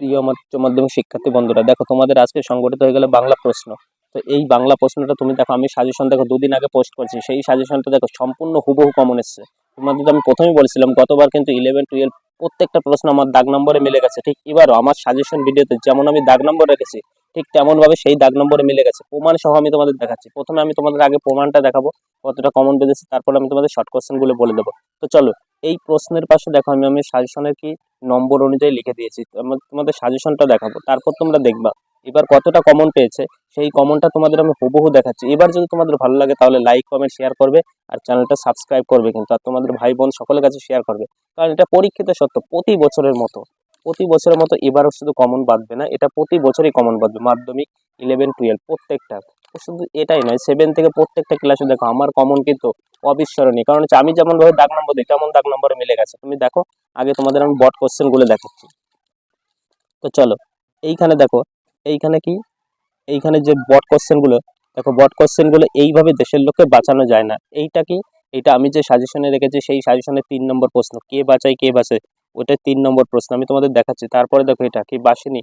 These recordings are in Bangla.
প্রিয় আমার উচ্চ মাধ্যমিক শিক্ষার্থী বন্ধুরা, দেখো তোমাদের আজকে সংগঠিত হয়ে গেলে বাংলা প্রশ্ন। তো এই বাংলা প্রশ্নটা তুমি দেখো, আমি সাজেশন দেখো দুদিন আগে পোস্ট করছি, সেই সাজেশনটা দেখো সম্পূর্ণ হুবহু কমন এসছে। তোমাদের আমি প্রথমেই বলেছিলাম, গতবার কিন্তু ইলেভেন টুয়েলভ প্রত্যেকটা প্রশ্ন আমার দাগ নম্বরে মিলে গেছে। ঠিক এবারও আমার সাজেশন ভিডিওতে যেমন আমি দাগ নম্বর রেখেছি, ঠিক তেমনভাবে সেই দাগ নম্বরে মিলে গেছে। প্রমাণ সহ আমি তোমাদের দেখাচ্ছি। প্রথমে আমি তোমাদের আগে প্রমাণটা দেখাবো, কতটা কমন বেঁধেছে, তারপর আমি তোমাদের শর্ট কোশ্চেনগুলো বলে দেবো। তো চলো এই প্রশ্নের পাশে দেখো, আমি আমি সাজেশনের কি নম্বর অনুযায়ী লিখে দিয়েছি। তোমাদের সাজেশনটা দেখাবো, তারপর তোমরা দেখবা। এবার কতটা কমন পেয়েছে, সেই কমনটা তোমাদের আমি হুবহু দেখাচ্ছি। এবার যদি তোমাদের ভালো লাগে, তাহলে লাইক কমেন্ট শেয়ার করবে আর চ্যানেলটা সাবস্ক্রাইব করবে কিন্তু, আর তোমাদের ভাই বোন সকলের কাছে শেয়ার করবে। কারণ এটা পরীক্ষিত সত্য, প্রতি বছরের মতো, প্রতি বছরের মতো এবারও শুধু কমন বাঁধবে না, এটা প্রতি বছরই কমন বাঁধবে মাধ্যমিক ইলেভেন টুয়েলভ প্রত্যেকটা। শুধু এটাই নয় সেভেন থেকে প্রত্যেকটা ক্লাসে দেখো, আমার কমন কিন্তু অবিস্মরণীয়। কারণ হচ্ছে আমি যেমন ভাবে দাগ নম্বর দিই, তেমন দাগ নম্বরে মিলে গেছে। তুমি দেখো, আগে তোমাদের আমি বট কোশ্চেনগুলো দেখাচ্ছি। তো চলো, এইখানে দেখো, এইখানে কি? এইখানে যে বট কোশ্চেনগুলো দেখো বট কোশ্চেনগুলো এইভাবে দেশের লোককে বাঁচানো যায় না। এইটা কি? এটা আমি যে সাজেশনে রেখেছি, সেই সাজেশনের তিন নম্বর প্রশ্ন। কে বাঁচায়, কে বাঁচে ওটা তিন নম্বর প্রশ্ন। আমি তোমাদের দেখাচ্ছি। তারপরে দেখো এটা কি? বাসিনী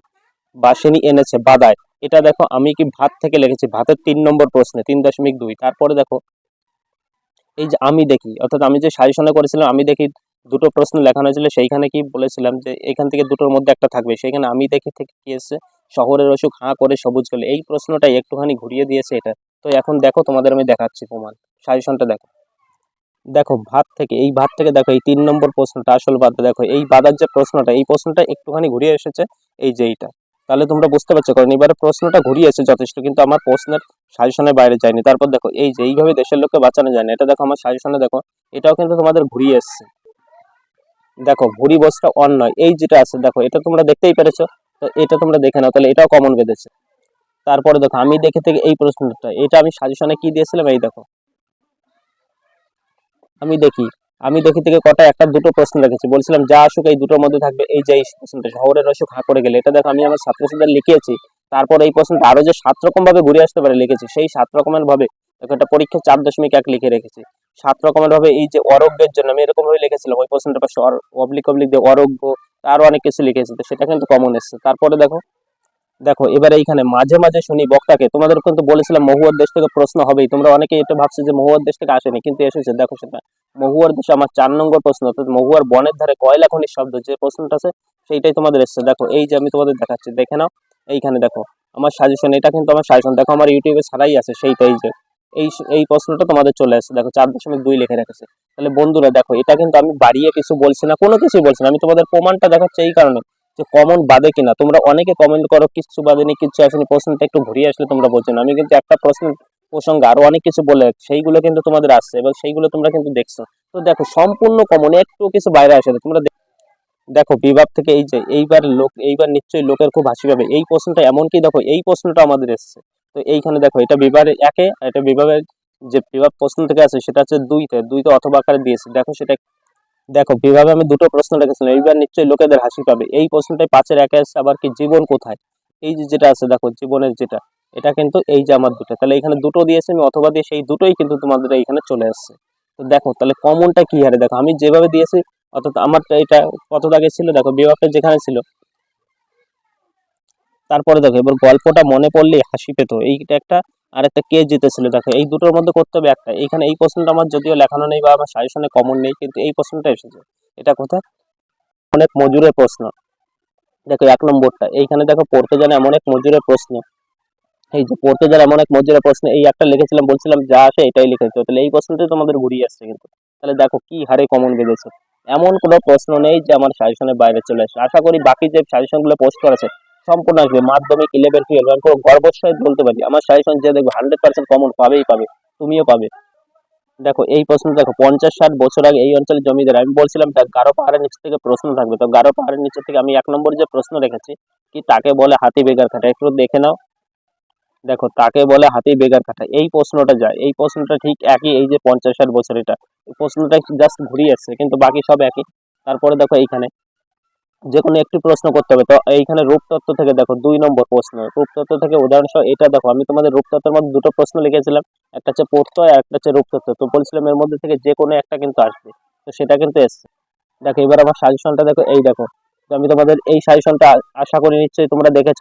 বাসিনী এনেছে, বাদায়। এটা দেখো, আমি কি ভাত থেকে লিখেছি? ভাতের তিন নম্বর প্রশ্নে, তিন দশমিক দুই। তারপরে দেখো, এই যে আমি দেখি, অর্থাৎ আমি যে সাজেশনে করেছিলাম, আমি দেখি দুটো প্রশ্ন লেখানো হয়েছিল, সেইখানে কি বলেছিলাম যে এখান থেকে দুটোর মধ্যে একটা থাকবে। সেখানে আমি দেখি থেকে কি এসছে? শহরের অসুখ, হাঁ করে সবুজ গেলে। এই প্রশ্নটাই একটুখানি ঘুরিয়ে দিয়েছে এটা। তো এখন দেখো, তোমাদের আমি দেখাচ্ছি প্রমাণ। সাজেশনটা দেখো। দেখো, ভাত থেকে, এই ভাত থেকে দেখো, এই তিন নম্বর প্রশ্নটা আসল বাদ দেখো, এই বাদার যে প্রশ্নটা, এই প্রশ্নটা একটুখানি ঘুরিয়ে এসেছে, এই যে এইটা। তাহলে তোমরা বুঝতে পারছ, কারণ এবারে প্রশ্নটা ঘুরিয়েছে যথেষ্ট, কিন্তু আমার প্রশ্নের সাজেশনের বাইরে যায়নি। তারপর দেখো, এই যে এইভাবে দেশের লোককে বাঁচানো যায় না, এটা দেখো আমার সাজেশনে দেখো, এটাও কিন্তু তোমাদের ঘুরিয়ে এসছে। দেখো ভুরি বসটা অন নয় এই যেটা আছে, দেখো, এটা তোমরা দেখতেই পেরেছ, তো এটা তোমরা দেখে নাও, তাহলে এটাও কমন বেঁধেছে। তারপরে দেখো, আমি দেখে থেকে এই প্রশ্নটা, এটা আমি সাজেশনে কি দিয়েছিলাম, এই দেখো। আমি দেখি। আমি দেখি থেকে কটা একটা দুটো প্রশ্ন রেখেছি। বলছিলাম, যা আসুক, এই দুটোর মধ্যে থাকবে। এই যে এই প্রশ্নটা, শহরের অসুখ হাঁ করে গেলে, এটা দেখো, আমি আমার ছাত্রছাত্রীদের লিখিয়েছি। তারপর এই প্রশ্নটা আরও যে সাত রকম ভাবে ঘুরে আসতে পারে লিখেছি, সেই সাত রকমের ভাবে একটা পরীক্ষা চার দশমিক এক লিখে রেখেছি। সাত রকমের ভাবে এই যে অরোগ্যের জন্য, আমি এরকম ভাবে লিখেছিলাম, ওই প্রশ্নটা পাশে অবলিক অবলিক দিয়ে অরোগ্য আরও অনেক কিছু লিখেছি, তো সেটা কিন্তু কমন এসছে। তারপরে দেখো দেখো, এবারে এইখানে মাঝে মাঝে শুনি বক্তাকে, তোমাদের কিন্তু বলেছিলাম, মহুয়ার দেশ থেকে প্রশ্ন হবেই, তোমরা অনেকে এটা ভাবছ যে মহুয়ার দেশ থেকে আসেনি, কিন্তু এসেছে, দেখো সেটা। মহুয়ার দেশে আমার চার নম্বর প্রশ্ন, অর্থাৎ মহুয়ার বনের ধারে কয়লা খনির শব্দ, যে প্রশ্নটা আছে, সেইটাই তোমাদের এসছে। দেখো, এই যে আমি তোমাদের দেখাচ্ছি, দেখে নাও, এইখানে দেখো, আমার সাজেশন এটা কিন্তু আমার সাজেশন দেখো, আমার ইউটিউবে ছাড়াই আছে সেইটাই যে, এই এই প্রশ্নটা তোমাদের চলে আসছে। দেখো, চার দশমিক দুই লিখে রেখেছে। তাহলে বন্ধুরা, দেখো, এটা কিন্তু আমি বাড়িয়ে কিছু বলছি না, কোনো কিছুই বলছি না, আমি তোমাদের প্রমাণটা দেখাচ্ছি এই কারণে, যে কমন বাদে কিনা। তোমরা অনেকে কমেন্ট করো, কিচ্ছু বাদেনি কিছু আসেনি, প্রশ্নটা একটু ঘুরিয়ে আসলে তোমরা বলছো না। আমি কিন্তু একটা প্রশ্ন প্রসঙ্গে আরও অনেক কিছু বলে সেইগুলো কিন্তু তোমাদের আসছে এবং সেইগুলো তোমরা কিন্তু দেখছ। তো দেখো, সম্পূর্ণ কমন একটু কিছু বাইরে আসে তোমরা দেখো, বিভাগ থেকে এই যে এইবার লোক এইবার নিশ্চয়ই লোকের খুব হাসি পাবে। এই প্রশ্নটা এমনকি দেখো, এই প্রশ্নটা আমাদের এসছে। তো এইখানে দেখো, এটা বিভাগের একে এটা বিভাগের যে বিভাগ প্রশ্ন থেকে আছে সেটা হচ্ছে দুইতে দুইতে অথবা আকারে দিয়েছে। দেখো সেটা দেখো, বিভাগে আমি দুটো প্রশ্ন রেখেছিলাম, এইবার নিশ্চয়ই লোকেদের হাসি পাবে। এই প্রশ্নটাই পাঁচের একে আসছে আবার কি জীবন কোথায়? এই যে যেটা আছে, দেখো, জীবনের যেটা। এটা কিন্তু এই যে আমার দুটো। তাহলে এখানে দুটো দিয়েছে আমি অথবা দিয়ে সেই দুটোই কিন্তু তোমাদের এইখানে চলে আসছে। তো দেখো, তাহলে কমনটা কি হারে? দেখো, আমি যেভাবে দিয়েছি, অর্থাৎ আমার এটা কত দাগে ছিল? দেখো, বিভাগটা যেখানে ছিল। তারপরে দেখো, এবার গল্পটা মনে পড়লেই হাসি পেতো। এইটা একটা আর একটা কে জিতেছিল। দেখো, এই দুটোর মধ্যে করতে হবে একটা। এইখানে এই প্রশ্নটা আমার যদিও লেখানো নেই বা আমার সাজেশনে কমন নেই, কিন্তু এই প্রশ্নটা এসেছে। এটা কোথায়? অনেক মজুরের প্রশ্ন। দেখো, এক নম্বরটা। এইখানে দেখো, পড়তে জানা এমন এক মজুরের প্রশ্ন। এই যে পড়তে জানা এমন এক মজুরের প্রশ্ন এই একটা লিখেছিলাম, বলছিলাম যা আসে এটাই লিখেছি তাহলে এই প্রশ্নটাই তোমাদের ঘুরিয়ে আসছে কিন্তু। তাহলে দেখো কি হারে কমন বেঁধেছে এমন কোনো প্রশ্ন নেই যে আমার সাজেশনের বাইরে চলে আসে। আশা করি বাকি যে সাজেশনগুলো পোস্ট করেছে, সম্পূর্ণ আসবে। মাধ্যমিক ইলেভেন টুয়েলভ আমি পুরো গর্বের বলতে পারি। আমার সাজেশন যে দেখবে হান্ড্রেড পার্সেন্ট কমন পাবেই পাবে, তুমিও পাবে। দেখো, এই প্রশ্ন দেখো, পঞ্চাশ, ষাট বছর আগে এই অঞ্চলের জমিদার, আমি বলছিলাম তা গারো পাহাড়ের নিচে থেকে প্রশ্ন থাকবে। তো গারো পাহাড়ের নিচে থেকে আমি এক নম্বর যে প্রশ্ন রেখেছি, কি তাকে বলে হাতি বেগার খাটা? একটু দেখে নাও। দেখো, তাকে বলে হাতি বেগার কাটা। এই প্রশ্নটা যায়। এই প্রশ্নটা ঠিক একই, এই যে পঞ্চাশ ষাট বছর এটা। প্রশ্নটা জাস্ট ঘুরিয়ে আসছে, কিন্তু বাকি সব একই। তারপরে দেখো এইখানে। যে কোনো একটি প্রশ্ন করতে হবে। তো এইখানে রূপতত্ত্ব থেকে দেখো, দুই নম্বর প্রশ্ন। রূপতত্ত্ব থেকে উদাহরণসহ এটা দেখো, আমি তোমাদের রূপতত্ত্বের মধ্যে দুটো প্রশ্ন লিখেছিলাম। একটা হচ্ছে পড়তো আর একটা হচ্ছে রূপতত্ত্ব। তো বলছিলাম এর মধ্যে থেকে যে কোনো একটা কিন্তু আসবে। তো সেটা কিন্তু এসছে। দেখো, এবার আমার সাজেশনটা দেখো, এই দেখো। আমি তোমাদের এই সাজেশনটা আশা করি নিশ্চয়ই তোমরা দেখেছ।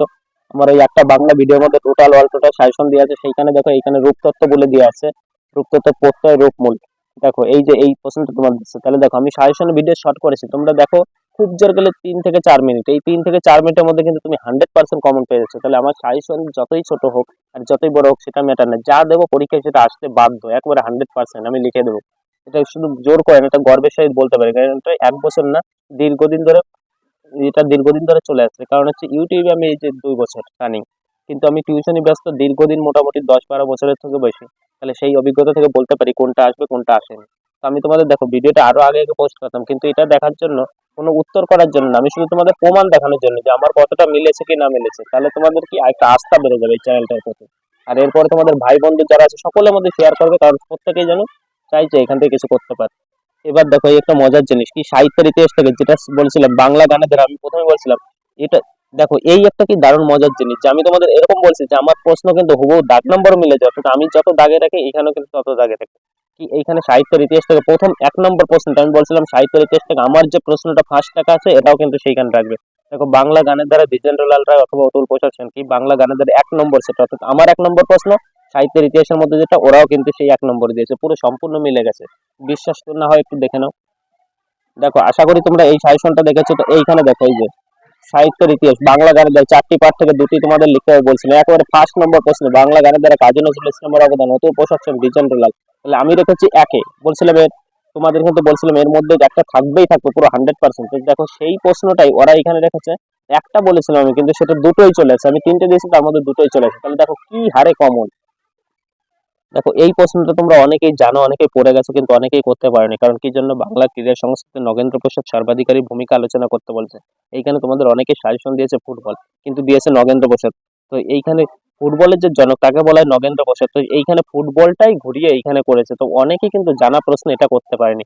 আমার এই একটা বাংলা ভিডিওর মধ্যে টোটাল অল টোটাল সাজেশন দেওয়া আছে। সেইখানে দেখো, এইখানে রূপতত্ত্ব বলে দেওয়া আছে। রূপতত্ত্ব প্রত্যয় রূপমূল। দেখো, এই যে এই প্রশ্নটা তোমার দিচ্ছে। তাহলে দেখো, আমি সাজেশন ভিডিও শর্ট করেছি। তোমরা দেখো, খুব জোর গেলে তিন থেকে চার মিনিট এই তিন থেকে চার মিনিটের মধ্যে কিন্তু তুমি হান্ড্রেড পার্সেন্ট কমন পেয়ে যাচ্ছ। তাহলে আমার সাজেশন যতই ছোট হোক আর যতই বড় হোক, সেটা ম্যাটার না। যা দেবো পরীক্ষায় সেটা আসতে বাধ্য। একবারে হান্ড্রেড পার্সেন্ট আমি লিখে দেবো। এটা শুধু জোর করে না, এটা গর্বের সহিত বলতে পারি। কারণ এটা এক বছর না, দীর্ঘদিন ধরে এটা দীর্ঘদিন ধরে চলে আসছে। কারণ হচ্ছে ইউটিউবে আমি এই যে দুই বছর রানিং কিন্তু আমি টিউশনি ব্যস্ত দীর্ঘদিন মোটামুটি দশ বারো বছরের থেকে বেশি। তাহলে সেই অভিজ্ঞতা থেকে বলতে পারি কোনটা আসবে, কোনটা আসেনি। তো আমি তোমাদের দেখো, ভিডিওটা আরও আগে আগে পোস্ট করতাম, কিন্তু এটা দেখার জন্য, কোনো উত্তর করার জন্য আমি শুধু তোমাদের প্রমাণ দেখানোর জন্য যে আমার কতটা মিলেছে কি না মিলেছে। তাহলে তোমাদের কি একটা আস্থা বেড়ে যাবে এই চ্যানেলটার প্রতি। আর এরপরে তোমাদের ভাই বন্ধু যারা আছে সকলের মধ্যে শেয়ার করবে, কারণ প্রত্যেকেই যেন চাইছে এখান থেকে কিছু করতে পারে। এবার দেখো একটা মজার জিনিস কি? সাহিত্যের ইতিহাস থেকে যেটা বলছিলাম, বাংলা গানেদের আমি প্রথমে বলছিলাম, এটা দেখো এই একটা কি দারুণ মজার জিনিস যে আমি তোমাদের এরকম বলছি যে আমার প্রশ্ন কিন্তু হুবহু দাগ নম্বর মিলে যায়, অর্থাৎ আমি যত দাগে রাখি এখানেও কিন্তু তত দাগে রাখি কি এইখানে সাহিত্যের ইতিহাস থেকে প্রথম এক নম্বর প্রশ্নটা আমি বলছিলাম, সাহিত্যের ইতিহাস থেকে আমার যে প্রশ্নটা ফার্স্ট টাকা আছে, এটাও কিন্তু সেইখানে রাখবে। দেখো বাংলা গানের দ্বারা দ্বিজেন্দ্রলাল রায় অথবা অতুল প্রসাদ সেন কি? বাংলা গানের দ্বারা এক নম্বর সেটা অর্থাৎ আমার এক নম্বর প্রশ্ন। সাহিত্যের ইতিহাসের মধ্যে যেটা, ওরাও কিন্তু সেই এক নম্বর দিয়েছে। পুরো সম্পূর্ণ মিলে গেছে। বিশ্বাস তো না হয় একটু দেখে নাও। দেখো, আশা করি তোমরা এই সাজেশনটা দেখেছ। তো এইখানে দেখো, এই যে সাহিত্যের ইতিহাস, বাংলা গানের দ্বারা চারটি পাঠ থেকে দুটি তোমাদের লিখতে হবে বলছিলাম। একেবারে ফার্স্ট নম্বর প্রশ্ন, বাংলা গানের দ্বারা কাজী নজরুল ইসলামের অবদান অতুল প্রসাদ সেন দ্বিজেন্দ্রলাল তাহলে আমি রেখেছি একে। বলছিলাম তোমাদের কিন্তু বলছিলাম এর মধ্যে একটা থাকবেই থাকবে, পুরো হান্ড্রেড পার্সেন্ট দেখো, সেই প্রশ্নটাই ওরা এখানে রেখেছে। একটা বলেছিলাম আমি, কিন্তু সেটা দুটোই চলে আসে। আমি তিনটে দিয়েছি, তার মধ্যে দুটোই চলে আসে। তাহলে দেখো, কি হারে কমন দেখো, এই প্রশ্নটা তোমরা অনেকেই জানো, অনেকেই পড়ে গেছো, কিন্তু অনেকেই করতে পারেনি। কারণ কি জন্য? বাংলা ক্রীড়া সংস্কৃতি নগেন্দ্র প্রসাদ সর্বাধিকারী ভূমিকা আলোচনা করতে বলছে। এইখানে তোমাদের অনেকেই সাজেশন দিয়েছে ফুটবল কিন্তু দিয়েছে নগেন্দ্র প্রসাদ। তো এইখানে ফুটবলের যে জনক, তাকে বলা হয় নগেন্দ্র প্রসাদ। তো এইখানে ফুটবলটাই ঘুরিয়ে এইখানে করেছে। তো অনেকেই কিন্তু জানা প্রশ্ন এটা করতে পারেনি।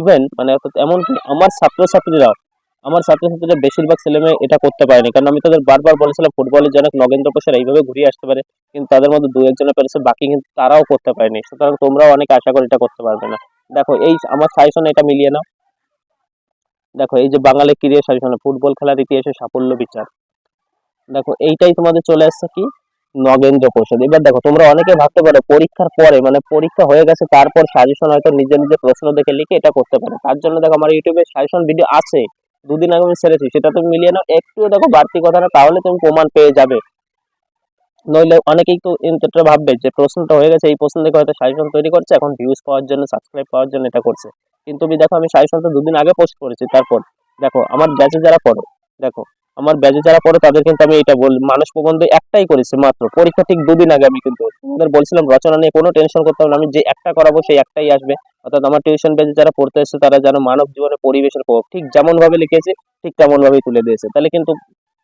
ইভেন মানে এমনকি আমার ছাত্রছাত্রীরাও আমার ছাত্রছাত্রীরা বেশিরভাগ ছেলেমেয়ে এটা করতে পারেনি। কারণ আমি তাদের বারবার বলেছিলাম, ফুটবলের জনক নগেন্দ্র প্রসাদ এইভাবে ঘুরিয়ে আসতে পারে, কিন্তু তাদের মধ্যে দু একজনে পেরেছে, বাকি কিন্তু তারাও করতে পারেনি। সুতরাং তোমরাও অনেক আশা করি এটা করতে পারবে না। দেখো, এই আমার সাজেশন এটা মিলিয়ে নাও। দেখো, এই যে বাঙালি ক্রীড়া সাজেশনে, ফুটবল খেলার ইতিহাসে সাফল্য বিচার। দেখো, এইটাই তোমাদের চলে আসছে কি? নগেন্দ্র প্রসাদ। এবার দেখো, তোমরা অনেকে ভাবতে পারো, পরীক্ষার পরে মানে পরীক্ষা হয়ে গেছে, তারপর সাজেশন হয়তো নিজের নিজের প্রশ্ন দেখে লিখে এটা করতে পারে। তার জন্য দেখো, আমার ইউটিউবে সাজেশন ভিডিও আছে। দুদিন আগে আমি ছেড়েছি, সেটা তুমি মিলিয়ে নাও। একটুও দেখো বাড়তি কথা না, তাহলে তুমি প্রমাণ পেয়ে যাবে। নইলে অনেকেই তো এটা ভাববে যে প্রশ্নটা হয়ে গেছে, এই প্রশ্ন দেখে হয়তো সাজেশন তৈরি করছে, এখন ভিউজ পাওয়ার জন্য সাবস্ক্রাইব পাওয়ার জন্য এটা করছে। কিন্তু তুমি দেখো আমি সাজেশনটা দুদিন আগে পোস্ট করেছি, তারপর দেখো, আমার ব্যাচে যারা পড়ো দেখো আমার ব্যাচে যারা পড়ে তাদের কিন্তু আমি এটা বল মানুষ প্রবন্ধ একটাই করেছি মাত্র। পরীক্ষা ঠিক দুদিন আগে আমি কিন্তু তোমাদের বলছিলাম, রচনা নিয়ে কোনো টেনশন করতে হবে না, আমি যে একটা করাবো সেই একটাই আসবে। অর্থাৎ আমার টিউশন ব্যাচে যারা পড়তে এসেছে, তারা যেন মানব জীবনে পরিবেশের প্রভাব ঠিক যেমন ভাবে লিখেছে, ঠিক তেমন ভাবেই তুলে দিয়েছে। তাহলে কিন্তু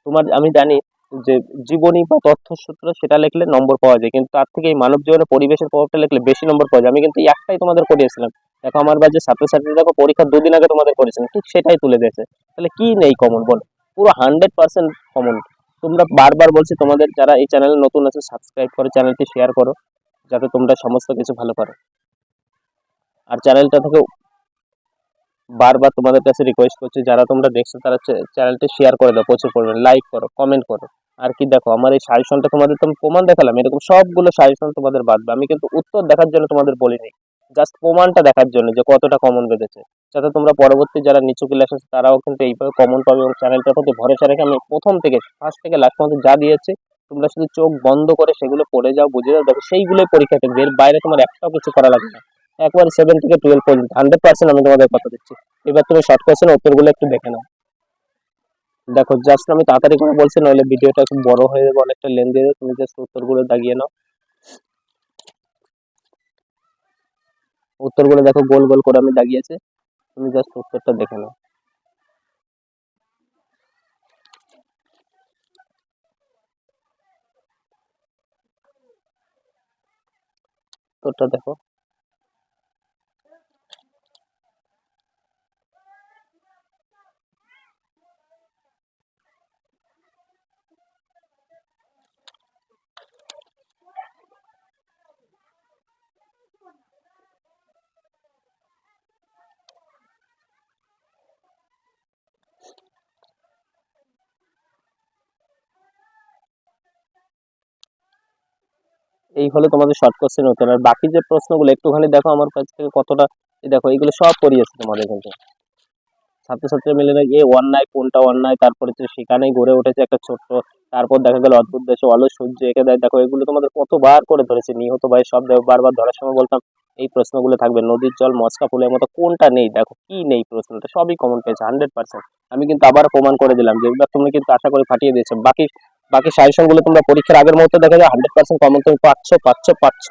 তোমার, আমি জানি যে জীবনী বা তথ্যসূত্র সেটা লিখলে নম্বর পাওয়া যায়, কিন্তু তার থেকে এই মানব জীবনে পরিবেশের প্রভাবটা লিখলে বেশি নম্বর পাওয়া যায়। আমি কিন্তু একটাই তোমাদের করিয়েছিলাম। দেখো, আমার বাজে ছাত্রছাত্রী দেখো পরীক্ষা দুদিন আগে তোমাদের করেছিলাম ঠিক সেটাই তুলে দিয়েছে। তাহলে কি নেই কমন বলো? পুরো হান্ড্রেড পার্সেন্ট কমন তোমরা বারবার বলছি, তোমাদের যারা এই চ্যানেলে নতুন আছে সাবস্ক্রাইব করো চ্যানেলটি শেয়ার করো, যাতে তোমরা সমস্ত কিছু ভালো পারো। আর চ্যানেলটা থেকে বারবার তোমাদের কাছে রিকোয়েস্ট করছি, যারা তোমরা দেখছ, তারা চ্যানেলটি শেয়ার করে দাও, প্রচুর পরিমাণে। লাইক করো কমেন্ট করো। আর কি দেখো, আমার এই সাজেশনটা তোমাদের তো আমি প্রমাণ দেখালাম, এরকম সবগুলো সাজেশন তোমাদের বাদবে আমি কিন্তু উত্তর দেখার জন্য তোমাদের বলিনি। জাস্ট প্রমাণটা দেখার জন্য যে কতটা কমন বেঁধেছে। যাতে তোমরা পরবর্তী যারা নিচু ক্লাস আছে তারাও কিন্তু এইভাবে কমন পাবে এবং চ্যানেলটার প্রতি ভরসা রেখে আমি প্রথম থেকে ফার্স্ট থেকে লাস্ট পর্যন্ত যা দিয়েছি, তোমরা শুধু চোখ বন্ধ করে সেগুলো পড়ে যাও, বুঝে যাও, দেখো সেইগুলোই পরীক্ষা থাকবে এর বাইরে তোমার একটাও কিছু করা লাগবে না। একবার সেভেন থেকে টুয়েলভ পর্যন্ত হান্ড্রেড পার্সেন্ট আমি তোমাদের কথা দিচ্ছি। এবার তুমি শর্ট কোয়েশ্চেন উত্তরগুলো একটু দেখে নাও। দেখো জাস্ট আমি তাড়াতাড়ি করে বলছি, নইলে ভিডিওটা খুব বড় হয়ে যাবে, অনেকটা লেন্দি যাবে। তুমি জাস্ট উত্তরগুলো দাগিয়ে নাও। উত্তরগুলো দেখো গোল গোল করে আমি দাগিয়েছি। তুমি জাস্ট উত্তরটা দেখে নাও। উত্তরটা দেখো। এই হলো তোমাদের শর্ট কোশ্চেন উত্তর। আর বাকি যে প্রশ্নগুলো, একটুখানি দেখো আমার কাছ থেকে কতটা দেখো এগুলো সব করিয়েছে তোমাদের কিন্তু। ছাত্রছাত্রী মিলে এ অন্যায় কোনটা অন্যায় তারপরে তো সেখানেই গড়ে উঠেছে একটা ছোট্ট, তারপর দেখা গেল অদ্ভুত দেশে অলস সূর্য এঁকে দেয়। দেখো, এগুলো তোমাদের কতবার করে ধরেছে, নিহত ভাই সব বারবার ধরার সময় বলতাম, এই প্রশ্নগুলো থাকবে, নদীর জল, মস্কা ফুলের মতো, কোনটা নেই? দেখো, কি নেই প্রশ্নটা, সবই কমন পেয়েছে হান্ড্রেড পার্সেন্ট আমি কিন্তু আবার প্রমাণ করে দিলাম যেগুলো তুমি কিন্তু আশা করি ফাটিয়ে দিয়েছ। বাকি বাকি সাজেশনগুলো তোমরা পরীক্ষার আগের মুহূর্তে দেখা যায় হান্ড্রেড পার্সেন্ট কমন তুমি পাচ্ছ পাচ্ছ পাচ্ছ।